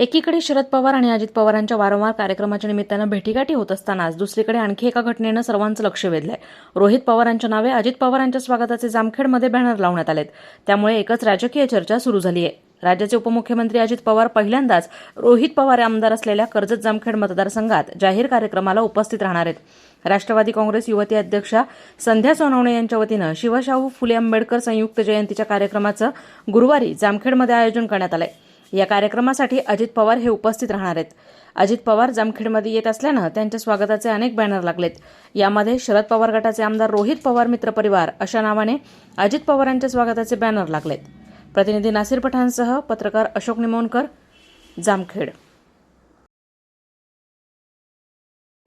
एकीकडे शरद पवार आणि अजित पवारांच्या वारंवार कार्यक्रमाच्या निमित्तानं भेटीगाठी होत असतानाच दुसरीकडे आणखी एका घटनेनं सर्वांचं लक्ष वेधलंय. रोहित पवारांच्या नावे अजित पवारांच्या स्वागताचे जामखेडमध्ये बॅनर लावण्यात आलेत. त्यामुळे एकच राजकीय चर्चा सुरू झाली आहे राज्याचे उपमुख्यमंत्री अजित पवार पहिल्यांदाच रोहित पवार आमदार असलेल्या कर्जत जामखेड मतदारसंघात जाहीर कार्यक्रमाला उपस्थित राहणार आहेत. राष्ट्रवादी काँग्रेस युवती अध्यक्षा संध्या सोनवणे यांच्या वतीनं शिवशाहू फुले आंबेडकर संयुक्त जयंतीच्या कार्यक्रमाचं गुरुवारी जामखेडमध्ये आयोजन करण्यात आलं आहे या कार्यक्रमासाठी अजित पवार हे उपस्थित राहणार आहेत. अजित पवार जामखेडमध्ये येत असल्यानं त्यांच्या स्वागताचे अनेक बॅनर लागलेत. यामध्ये शरद पवार गटाचे आमदार रोहित पवार मित्र परिवार अशा नावाने अजित पवारांच्या स्वागताचे बॅनर लागलेत. प्रतिनिधी नासिर पठाणसह पत्रकार अशोक निमोणकर जामखेड.